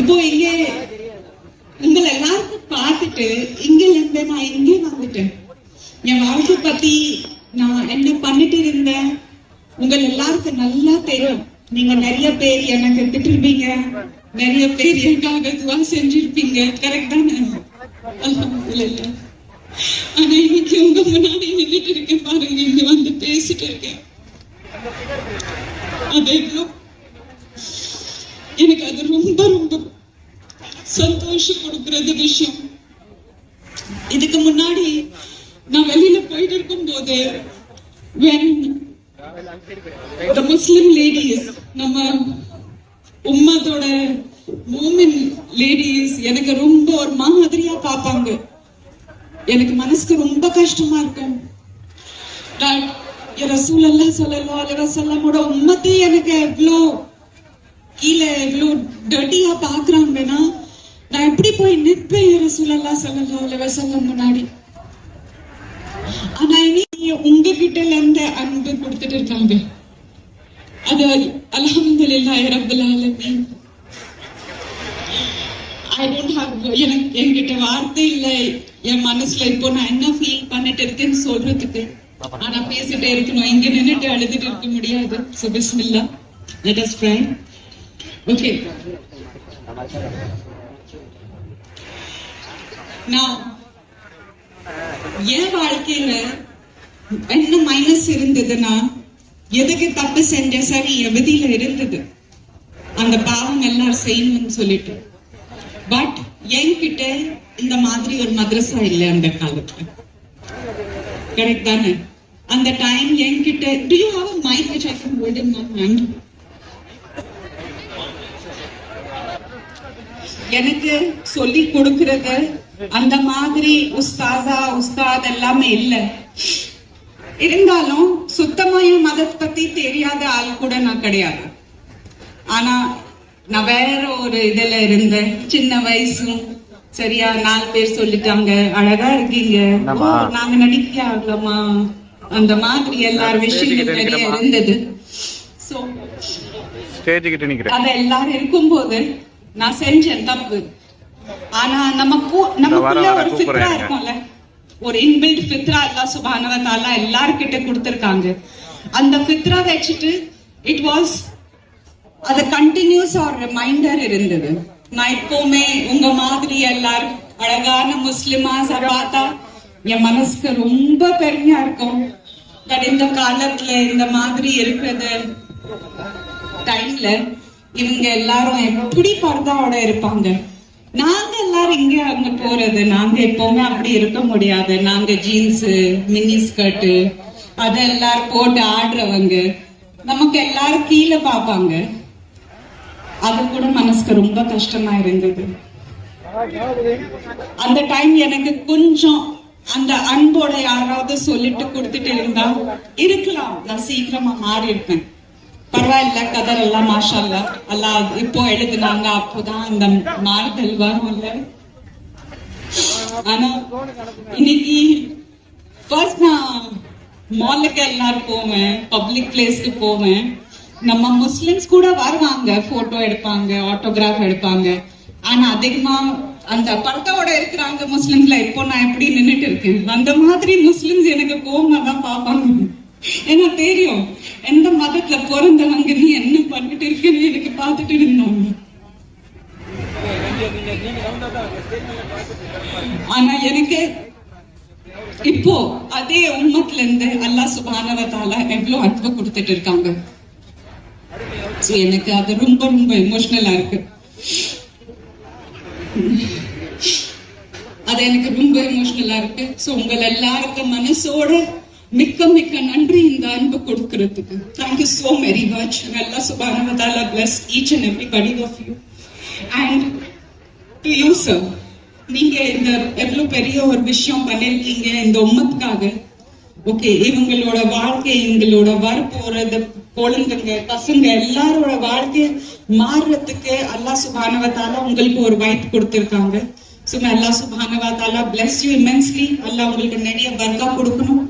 இப்போ இங்க உங்களை எல்லாருக்கும் பார்த்துட்டு இங்க இருந்து நான் இங்கே வந்துட்டேன். என் வாழ்க்கை பத்தி நான் என்ன பண்ணிட்டு இருந்தேன்? உங்கள் எல்லாருக்கும் நல்லா தெரியும். நீங்க நிறைய பேர் எனக்கு திட்டிருப்பீங்க நிறைய பேர் எனக்காக துவா செஞ்சிருப்பீங்க. கரெக்ட் தானே? ஆனா இன்னைக்கு உங்க முன்னாடி நின்றுட்டு இருக்கேன் பாருங்க. இங்க வந்து பேசிட்டு இருக்கேன். அது எவ்வளவு எனக்கு அது ரொம்ப ரொம்ப சந்தோஷம் கொடுக்கறது விஷயம். இதுக்கு முன்னாடி நான் வெளியில போயிட்டு இருக்கும் போது வென் the Muslim ladies நம்ம உம்மத்தோட மூமின் லேடிஸ் எனக்கு ரொம்ப ஒரு மாதிரியா பார்ப்பாங்க. எனக்கு மனசுக்கு ரொம்ப கஷ்டமா இருக்கும். ரசூல் அல்லா சொல்லலாம் அலி உம்மத்தை எனக்கு எவ்வளோ கீழே இவ்வளோ டர்ட்டியா பாக்குறாங்கன்னா நான் எப்படி போய் நிற்பேன் ரசூல் சொல்லலாம் அலி வசல்லம் முன்னாடி. ஆனா இனி உங்ககிட்ட இருந்து அன்பு கொடுத்துட்டு இருக்காங்க. அது அல்ஹம்துலில்லாஹி ரப்பில் ஆலமீன். ஐ டோன்ட் ஹேவ் எனக்கு என்கிட்ட வார்த்தை இல்லை. என் மனசுல இப்போ நான் என்ன ஃபீல் பண்ணிட்டு இருக்கேன்னு சொல்றதுக்கு. ஆனா பேசிட்டே இருக்கணும். இங்க நின்றுட்டு அழுதுட்டு இருக்க முடியாது. சுபிஸ்மில்லா let us try Okay. Now, என் வாழ்க்கையில என்ன மைனஸ் இருந்ததுன்னா எதுக்கு தப்பு செஞ்ச சரி என் இருந்தது? அந்த பாவம் எல்லாம் செய்யணும்னு சொல்லிட்டு. பட் என்கிட்ட இந்த மாதிரி ஒரு மதரசா இல்லை அந்த காலத்துல. கரெக்ட் தானே? அந்த டைம் என்கிட்ட to you mic I can hold in my hand எனக்கு சொல்லி கொடுக்கிறது அந்த மாதிரி உஸ்தாதா உஸ்தாத் எல்லாமே இல்ல. இருந்தாலும் சுத்தமா என் மதத்தை பத்தி தெரியாத ஆள் கூட நான் கிடையாது. ஆனா நான் வேற ஒரு இதுல இருந்தேன். சின்ன வயசும் சரியா நாலு பேர் சொல்லிட்டாங்க. அழகா இருக்கீங்க. நாங்க நடிக்கலாமா அந்த மாதிரி எல்லார் விஷயங்கள் நிறைய இருந்தது. அத எல்லாரும் இருக்கும்போது நான் செஞ்சேன் தப்பு. ஆனா நம்ம கூ- நமக்குள்ள ஒரு ஃபித்ரா. இருக்கும்ல? ஒரு இன்பில்ட் ஃபித்ரா வ தஆலா எல்லார்கிட்ட கொடுத்திருக்காங்க. அந்த ஃபித்ரா வச்சுட்டு இட் வாஸ் அது கண்டினியூஸ் ஒரு ரிமைண்டர் இருந்தது. நான் எப்பவுமே உங்க மாதிரி எல்லாரும் அழகான முஸ்லிமா பார்த்தா என் மனசுக்கு ரொம்ப பெருமையா இருக்கும். பட் இந்த காலத்துல இந்த மாதிரி இருக்கிறது. டைம்ல இவங்க எல்லாரும் எப்படி பர்தாவோட இருப்பாங்க? நாங்க எல்லாரும் இங்க அங்க போறது நாங்க எப்பவுமே அப்படி இருக்க முடியாது. நாங்க ஜீன்ஸ் மினி ஸ்கர்ட் அத எல்லாரும் போட்டு ஆடுறவங்க நமக்கு எல்லாரும் கீழே பார்ப்பாங்க. அது கூட மனசுக்கு ரொம்ப கஷ்டமா இருந்தது. அந்த டைம் எனக்கு கொஞ்சம் அந்த அன்போட யாராவது சொல்லிட்டு கொடுத்துட்டு இருந்தா இருக்கலாம். நான் சீக்கிரமா மாறி இருப்பேன் பரவாயில்ல கதர் எல்லாம் மாஷால்ல. அல்லா இப்போ எழுதுனாங்க அப்போதான் அந்த மாறுதல் வரும்ல ஆனா இன்னைக்கு ஃபர்ஸ்ட் நான் மாலுக்கு எல்லாரும் போவேன் பப்ளிக் பிளேஸ்க்கு போவேன். நம்ம முஸ்லிம்ஸ் கூட வருவாங்க போட்டோ எடுப்பாங்க ஆட்டோகிராஃப் எடுப்பாங்க. ஆனா அதிகமா அந்த படத்தோட இருக்கிறாங்க முஸ்லிம்ஸ்ல இப்போ நான் எப்படி நின்னுட்டு இருக்கேன்? அந்த மாதிரி முஸ்லிம்ஸ் எனக்கு கோவமா தான் பார்ப்பாங்க. ஏன்னா தெரியும். எந்த மதத்துல பிறந்தவங்க நீ என்ன பண்ணிட்டு இருக்கேன்னு எனக்கு பார்த்துட்டு இருந்தாங்க ஆனா எனக்கு இப்போ அதே உம்மத்துல இருந்து அல்லாஹ் சுபானவத்தால எவ்வளவு அன்பு கொடுத்துட்டு இருக்காங்க. எனக்கு அது ரொம்ப ரொம்ப எமோஷனலா இருக்கு. அது எனக்கு ரொம்ப எமோஷனலா இருக்கு. சோ உங்கள் எல்லாருக்கும் மனசோட மிக்க மிக்க நன்றி இந்த அன்பு கொடுக்கறதுக்கு. தேங்க்யூ சோ வெரி மச் நல்லா சுபானவதால bless each and and of you and to you sir நீங்க இந்த எவ்வளவு பெரிய ஒரு விஷயம் பண்ணிருக்கீங்க இந்த உம்மத்துக்காக. ஓகே இவங்களோட வாழ்க்கை இவங்களோட வரப்போறது குழந்தைங்க பசங்க எல்லாரோட வாழ்க்கை மாறுறதுக்கு அல்லாஹ் சுபானவத்தால உங்களுக்கு ஒரு வாய்ப்பு கொடுத்திருக்காங்க. ஸோ அல்லாஹ் சுபானவத்தாலா பிளஸ் யூ இமென்ஸ்லி அல்லா உங்களுக்கு நிறைய பர்க்கா கொடுக்கணும்.